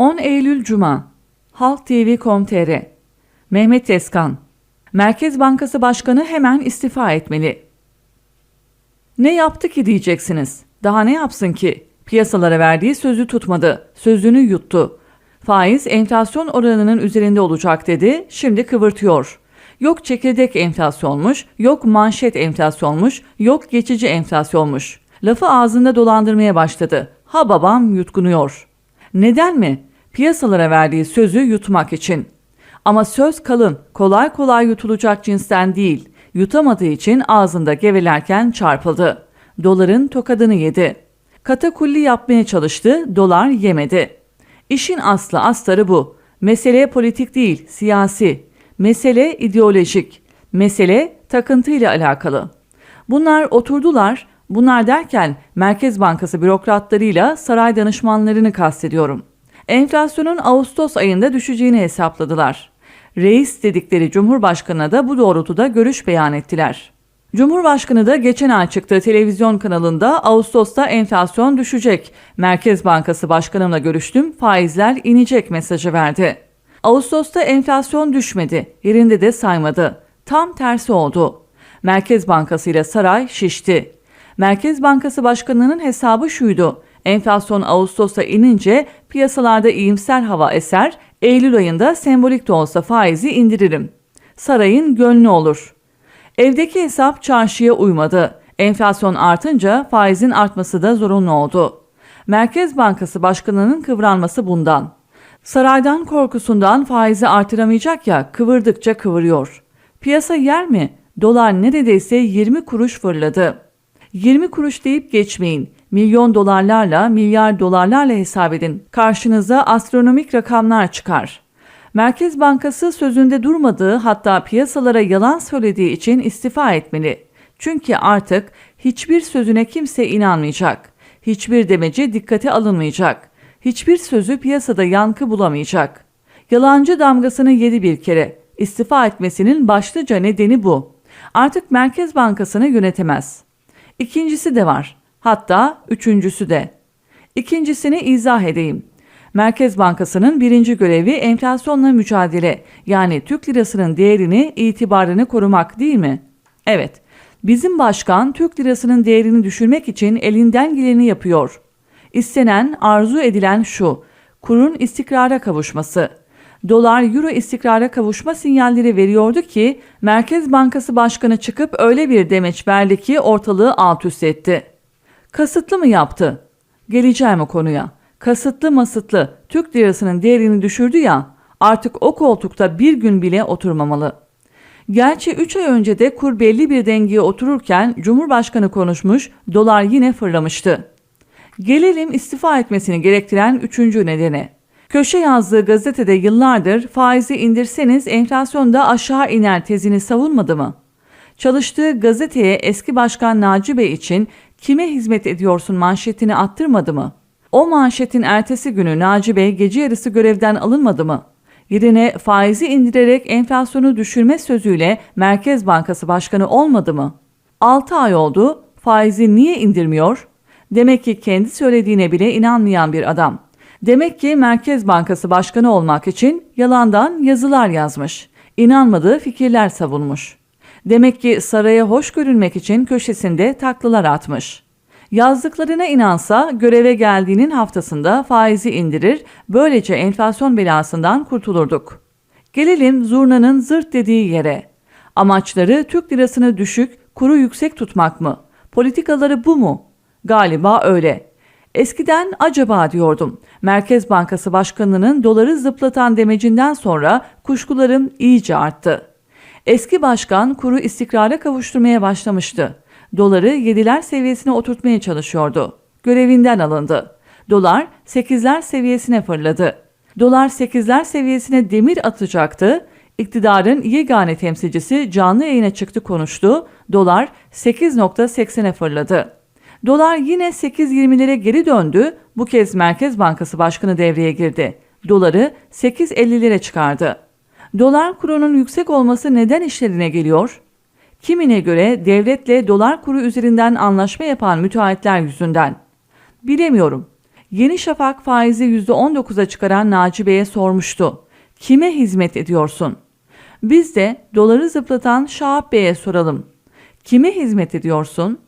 10 Eylül Cuma Halk TV.com.tr Mehmet Tezkan Merkez Bankası Başkanı hemen istifa etmeli. Ne yaptı ki diyeceksiniz. Daha ne yapsın ki? Piyasalara verdiği sözü tutmadı. Sözünü yuttu. Faiz enflasyon oranının üzerinde olacak dedi. Şimdi kıvırtıyor. Yok çekirdek enflasyonmuş, yok manşet enflasyonmuş, yok geçici enflasyonmuş. Lafı ağzında dolandırmaya başladı. Ha babam yutkunuyor. Neden mi? Piyasalara verdiği sözü yutmak için. Ama söz kalın, kolay kolay yutulacak cinsten değil. Yutamadığı için ağzında gevelerken çarpıldı. Doların tokadını yedi. Katakulli yapmaya çalıştı, dolar yemedi. İşin aslı astarı bu. Mesele politik değil, siyasi. Mesele ideolojik. Mesele takıntıyla alakalı. Bunlar oturdular, bunlar derken Merkez Bankası bürokratlarıyla saray danışmanlarını kastediyorum. Enflasyonun Ağustos ayında düşeceğini hesapladılar. Reis dedikleri Cumhurbaşkanı'na da bu doğrultuda görüş beyan ettiler. Cumhurbaşkanı da geçen ay çıktığı televizyon kanalında Ağustos'ta enflasyon düşecek. Merkez Bankası Başkanımla görüştüm, faizler inecek mesajı verdi. Ağustos'ta enflasyon düşmedi, yerinde de saymadı. Tam tersi oldu. Merkez Bankası ile saray şişti. Merkez Bankası Başkanı'nın hesabı şuydu. Enflasyon Ağustos'ta inince piyasalarda iyimser hava eser, Eylül ayında sembolik de olsa faizi indiririm. Sarayın gönlü olur. Evdeki hesap çarşıya uymadı. Enflasyon artınca faizin artması da zorunlu oldu. Merkez Bankası Başkanı'nın kıvranması bundan. Saraydan korkusundan faizi artıramayacak ya kıvırdıkça kıvırıyor. Piyasa yer mi? Dolar neredeyse 20 kuruş fırladı. 20 kuruş deyip geçmeyin. Milyon dolarlarla, milyar dolarlarla hesap edin. Karşınıza astronomik rakamlar çıkar. Merkez Bankası sözünde durmadığı hatta piyasalara yalan söylediği için istifa etmeli. Çünkü artık hiçbir sözüne kimse inanmayacak. Hiçbir demeci dikkate alınmayacak. Hiçbir sözü piyasada yankı bulamayacak. Yalancı damgasını yedi bir kere. İstifa etmesinin başlıca nedeni bu. Artık Merkez Bankası'nı yönetemez. İkincisi de var. Hatta üçüncüsü de. İkincisini izah edeyim. Merkez Bankası'nın birinci görevi enflasyonla mücadele yani Türk lirasının değerini, itibarını korumak değil mi? Evet, bizim başkan Türk lirasının değerini düşürmek için elinden geleni yapıyor. İstenen, arzu edilen şu, kurun istikrara kavuşması. Dolar euro istikrara kavuşma sinyalleri veriyordu ki Merkez Bankası Başkanı çıkıp öyle bir demeç verdi ki ortalığı alt üst etti. Kasıtlı mı yaptı? Geleceğim o konuya. Kasıtlı masıtlı Türk lirasının değerini düşürdü ya artık o koltukta bir gün bile oturmamalı. Gerçi 3 ay önce de kur belli bir dengeye otururken Cumhurbaşkanı konuşmuş, dolar yine fırlamıştı. Gelelim istifa etmesini gerektiren üçüncü nedene. Köşe yazdığı gazetede yıllardır faizi indirseniz enflasyon da aşağı iner tezini savunmadı mı? Çalıştığı gazeteye eski başkan Naci Bey için kime hizmet ediyorsun manşetini attırmadı mı? O manşetin ertesi günü Naci Bey gece yarısı görevden alınmadı mı? Yerine faizi indirerek enflasyonu düşürme sözüyle Merkez Bankası Başkanı olmadı mı? 6 ay oldu, faizi niye indirmiyor? Demek ki kendi söylediğine bile inanmayan bir adam. Demek ki Merkez Bankası Başkanı olmak için yalandan yazılar yazmış. İnanmadığı fikirler savunmuş. Demek ki saraya hoş görünmek için köşesinde taklalar atmış. Yazdıklarına inansa göreve geldiğinin haftasında faizi indirir, böylece enflasyon belasından kurtulurduk. Gelelim zurnanın zırt dediği yere. Amaçları Türk lirasını düşük, kuru yüksek tutmak mı? Politikaları bu mu? Galiba öyle. Eskiden acaba diyordum. Merkez Bankası Başkanı'nın doları zıplatan demecinden sonra kuşkularım iyice arttı. Eski başkan kuru istikrara kavuşturmaya başlamıştı. Doları 7'ler seviyesine oturtmaya çalışıyordu. Görevinden alındı. Dolar 8'ler seviyesine fırladı. Dolar 8'ler seviyesine demir atacaktı. İktidarın yegane temsilcisi canlı yayına çıktı konuştu. Dolar 8.80'e fırladı. Dolar yine 8.20'lere geri döndü. Bu kez Merkez Bankası Başkanı devreye girdi. Doları 8.50'lere çıkardı. Dolar kurunun yüksek olması neden işlerine geliyor? Kimine göre devletle dolar kuru üzerinden anlaşma yapan müteahhitler yüzünden. Bilemiyorum. Yeni Şafak faizi %19'a çıkaran Naci Bey'e sormuştu. Kime hizmet ediyorsun? Biz de doları zıplatan Şahap Bey'e soralım. Kime hizmet ediyorsun?